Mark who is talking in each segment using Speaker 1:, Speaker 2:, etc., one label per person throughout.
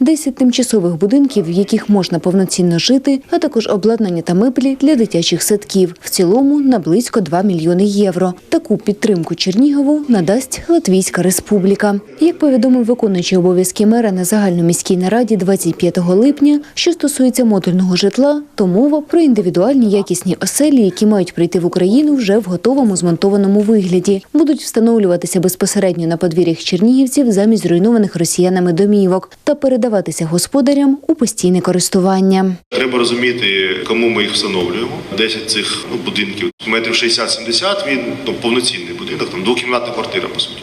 Speaker 1: 10 тимчасових будинків, в яких можна повноцінно жити, а також обладнання та меблі для дитячих садків. В цілому на близько 2 мільйони євро. Таку підтримку Чернігову надасть Латвійська Республіка. Як повідомив виконуючий обов'язки мера на загальноміській нараді 25 липня, що стосується модульного житла, то мова про індивідуальні якісні оселі, які мають прийти в Україну вже в готовому змонтованому вигляді, будуть встановлюватися безпосередньо на подвір'ях чернігівців замість зруйнованих росіянами домівок та передаватися господарям у постійне користування.
Speaker 2: Треба розуміти, кому ми їх встановлюємо. 10 цих ну, будинків, метрів 60-70, він ну, повноцінний будинок, там двокімнатна квартира, по суті.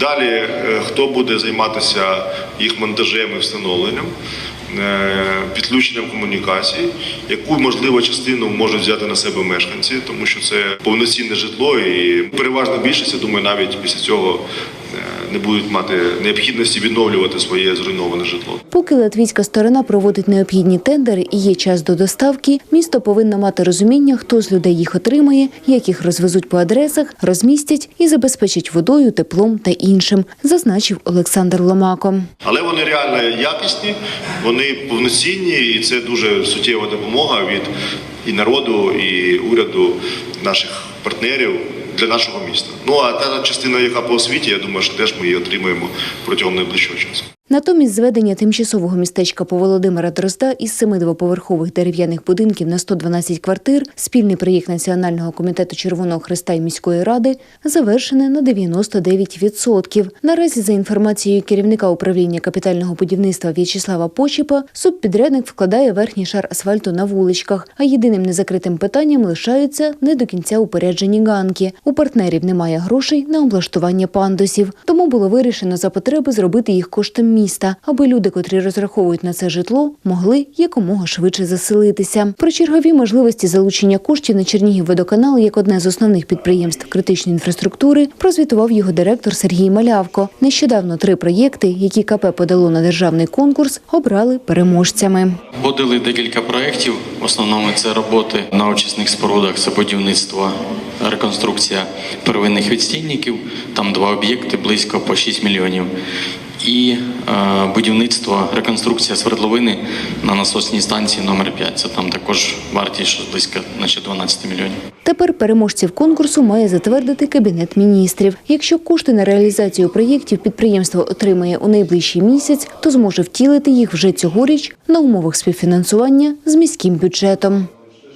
Speaker 2: Далі, е, хто буде займатися їх монтажем і встановленням, е, підключенням комунікацій, яку можливо частину можуть взяти на себе мешканці, тому що це повноцінне житло, і переважна більшість, я думаю, навіть після цього не будуть мати необхідності відновлювати своє зруйноване житло.
Speaker 1: Поки латвійська сторона проводить необхідні тендери і є час до доставки, місто повинно мати розуміння, хто з людей їх отримає, як їх розвезуть по адресах, розмістять і забезпечать водою, теплом та іншим, зазначив Олександр Ломако.
Speaker 2: Але вони реально якісні, вони повноцінні, і це дуже суттєва допомога від і народу, і уряду наших партнерів для нашого міста. Ну а та частина, яка по освіті, я думаю, що теж ми її отримаємо протягом найближчого часу.
Speaker 1: Натомість зведення тимчасового містечка по Володимира Дрозда із семи двоповерхових дерев'яних будинків на 112 квартир, спільний проєкт Національного комітету Червоного Христа і міської ради, завершене на 99%. Наразі, за інформацією керівника управління капітального будівництва В'ячеслава Почіпа, субпідрядник вкладає верхній шар асфальту на вуличках, а єдиним незакритим питанням лишаються не до кінця упоряджені ганки. У партнерів немає грошей на облаштування пандусів, тому було вирішено за потреби зробити їх коштом міста, аби люди, котрі розраховують на це житло, могли якомога швидше заселитися. Про чергові можливості залучення коштів на Чернігівводоканал як одне з основних підприємств критичної інфраструктури прозвітував його директор Сергій Малявко. Нещодавно три проєкти, які КП подало на державний конкурс, обрали переможцями.
Speaker 3: Подали декілька проєктів. В основному це роботи на очисних спорудах, це будівництво, реконструкція первинних відстійників. Там два об'єкти близько по 6 мільйонів. І е, будівництво, реконструкція свердловини на насосній станції номер 5 Це там також вартість близько наче 12 мільйонів.
Speaker 1: Тепер переможців конкурсу має затвердити кабінет міністрів. Якщо кошти на реалізацію проєктів підприємство отримає у найближчий місяць, то зможе втілити їх вже цьогоріч на умовах співфінансування з міським бюджетом.